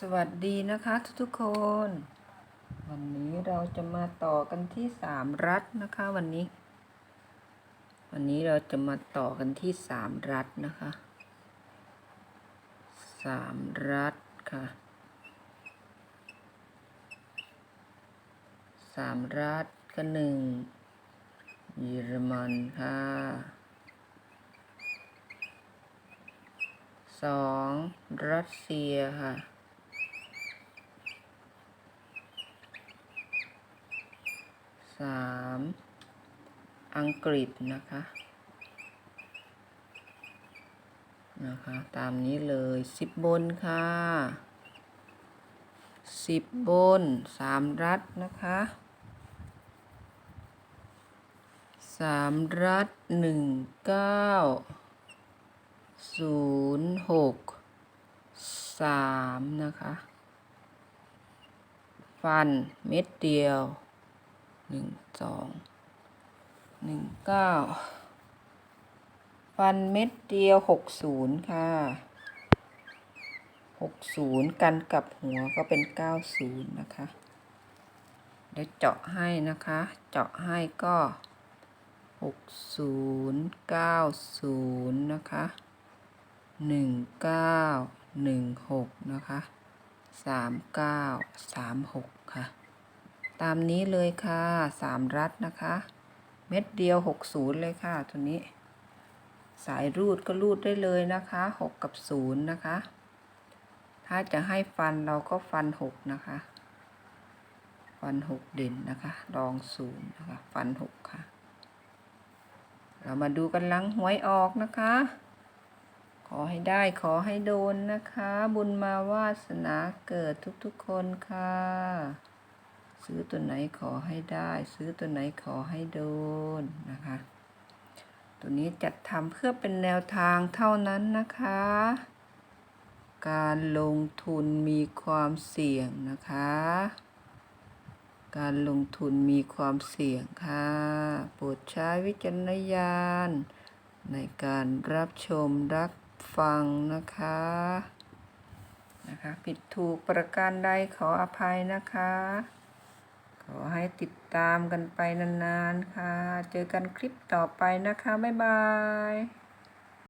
สวัสดีนะคะทุกๆคน วันนี้เราจะมาต่อกันที่สามรัฐนะคะวันนี้ วันนี้เราจะมาต่อกันที่สามรัฐนะคะสามรัฐค่ะสามรัฐก็หนึ่งเยอรมันค่ะสองรัสเซียค่ะ สามอังกฤษนะคะ นะคะ ตามนี้เลยสิบบนค่ะสิบบนสามรัฐนะคะสามรัฐหนึ่งเก้าศูนย์หกสามนะคะ ฟันเม็ดเดียว หนึ่งสองหนึ่งเก้าฟันเม็ดเดียวหกศูนย์ค่ะหกศูนย์กันกับหัวก็เป็นเก้าศูนย์นะคะ เดี๋ยวเจาะให้นะคะ เจาะให้ก็หกศูนย์เก้าศูนย์นะคะหนึ่งเก้าหนึ่งหกนะคะสามเก้าสามหกค่ะ ตามนี้เลยค่ะสามรัดนะคะ เม็ดเดียวหกศูนย์เลยค่ะตัวนี้ สายรูดก็รูดได้เลยนะคะหกกับศูนย์นะคะ ถ้าจะให้ฟันเราก็ฟันหกนะคะ ฟันหกเด่นนะคะรองศูนย์นะคะ ฟันหกค่ะ เรามาดูกันลังหวยออกนะคะขอให้ได้ขอให้โดนนะคะ บุญมาวาสนาเกิดทุกๆคนค่ะ ซื้อตัวไหนขอให้ได้ ซื้อตัวไหนขอให้โดนนะคะ ตัวนี้จัดทำเพื่อเป็นแนวทางเท่านั้นนะคะ การลงทุนมีความเสี่ยงนะคะ การลงทุนมีความเสี่ยงค่ะ โปรดใช้วิจารณญาณในการรับชมรับฟังนะคะนะคะผิดถูกประการใดขออภัยนะคะ ขอให้ติดตามกันไปนานๆค่ะ เจอกันคลิปต่อไปนะคะ บ๊ายบาย